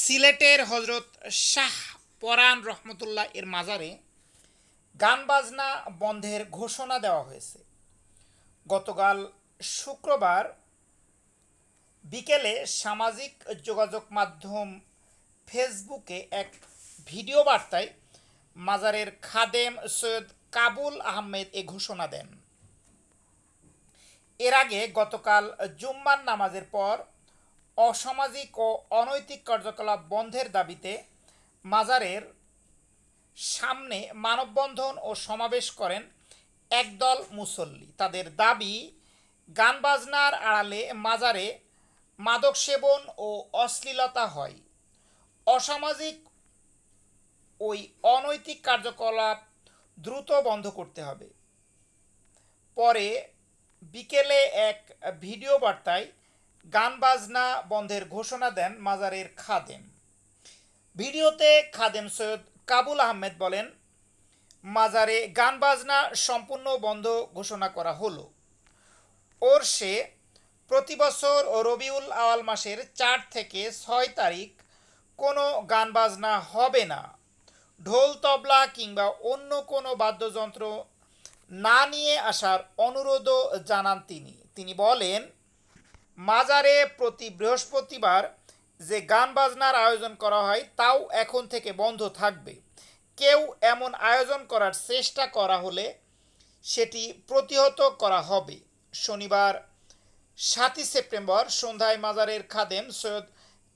সিলেটের হজরত শাহ পরাণ রহমতুল্লাহ এর মাজারে গান বাজনা বন্ধের ঘোষণা দেওয়া হয়েছে। গতকাল শুক্রবার বিকেলে সামাজিক যোগাযোগ মাধ্যম ফেসবুকে এক ভিডিও বার্তায় মাজারের খাদেম সৈয়দ কাবুল আহমেদ এ ঘোষণা দেন। এর আগে গতকাল জুম্মার নামাজের পর অসামাজিক ও অনৈতিক কার্যকলাপ বন্ধের দাবিতে মাজারের সামনে মানববন্ধন ও সমাবেশ করেন একদল মুসল্লি। তাদের দাবি, গান বাজনার আড়ালে মাজারে মাদক সেবন ও অশ্লীলতা হয়। অসামাজিক ওই অনৈতিক কার্যকলাপ দ্রুত বন্ধ করতে হবে। পরে বিকেলে এক ভিডিও বার্তায় গান বাজনা বন্ধের ঘোষণা দেন মাজারের খাদেম। ভিডিওতে খাদেম সৈয়দ কাবুল আহমেদ বলেন, মাজারে গান বাজনা সম্পূর্ণ বন্ধ ঘোষণা করা হলো। ওর সে প্রতি বছর রবিউল আওয়াল মাসের চার থেকে ছয় তারিখ কোনো গান বাজনা হবে না। ঢোল, তবলা কিংবা অন্য কোনো বাদ্যযন্ত্র না নিয়ে আসার অনুরোধও জানান তিনি। তিনি বলেন মাজারে প্রতি বৃহস্পতিবার যে গান বাজনার আয়োজন করা হয়, তাও এখন থেকে বন্ধ থাকবে। কেউ এমন আয়োজন করার চেষ্টা করা হলে সেটি প্রতিহত করা হবে। শনিবার, সাতই সেপ্টেম্বর, সন্ধ্যায় মাজারের খাদেম সৈয়দ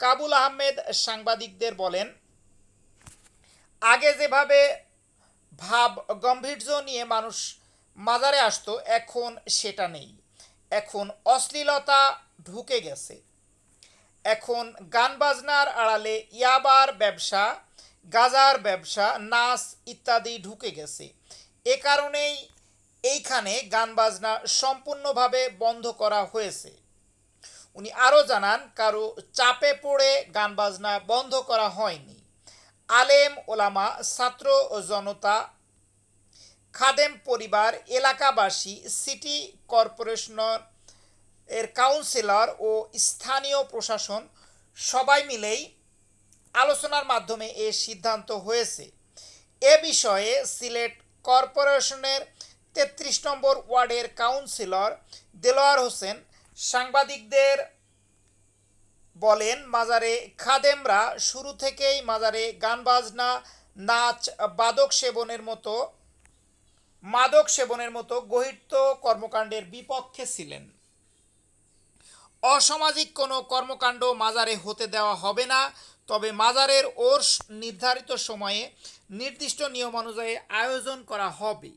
কাবুল আহমেদ সাংবাদিকদের বলেন, আগে যেভাবে ভাব গম্ভীর্য নিয়ে মানুষ মাজারে আসতো, এখন সেটা নেই। এখন অশ্লীলতা ঢুকে গেছে। এখন গান বাজনার আড়ালে ইয়াবার ব্যবসা, গাজার ব্যবসা, নাচ ইত্যাদি ঢুকে গেছে। এ কারণেই এইখানে গান বাজনা সম্পূর্ণভাবে বন্ধ করা হয়েছে। উনি আরও জানান, কারও চাপে পড়ে গান বাজনা বন্ধ করা হয়নি। আলেম, ওলামা, ছাত্র জনতা, খাদেম পরিবার, এলাকাবাসী, সিটি কর্পোরেশন এর কাউন্সিলর ও স্থানীয় প্রশাসন সবাই মিলেই আলোচনার মাধ্যমে এ সিদ্ধান্ত হয়েছে। এ বিষয়ে সিলেট কর্পোরেশনের তেত্রিশ নম্বর ওয়ার্ডের কাউন্সিলর দেলোয়ার হোসেন সাংবাদিকদের বলেন, মাজারে খাদেমরা শুরু থেকেই মাজারে গান বাজনা, নাচ, বাদক সেবনের মতো, মাদক সেবনের মতো গহিত কর্মকাণ্ডের বিপক্ষে ছিলেন। অসামাজিক কোনো কর্মকাণ্ড মাজারে হতে দেওয়া হবে না, তবে মাজারের ওর নির্ধারিত সময়ে নির্দিষ্ট নিয়ম অনুযায়ী আয়োজন করা হবে।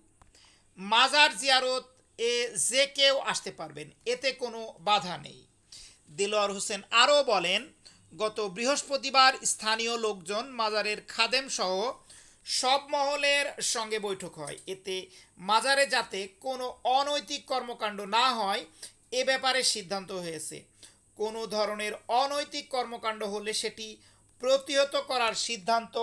মাজার জিয়ারত এ যে কেউ আসতে পারবেন, এতে কোনো বাধা নেই। দিলওয়ার হোসেন আরও বলেন, গত বৃহস্পতিবার স্থানীয় লোকজন মাজারের খাদেম সহ সব মহলের সঙ্গে বৈঠক হয়। এতে মাজারে যাতে কোনো অনৈতিক কর্মকাণ্ড না হয় এ ব্যাপারে সিদ্ধান্ত হয়েছে। কোনো ধরনের অনৈতিক কর্মকাণ্ড হলে সেটি প্রতিহত করার সিদ্ধান্ত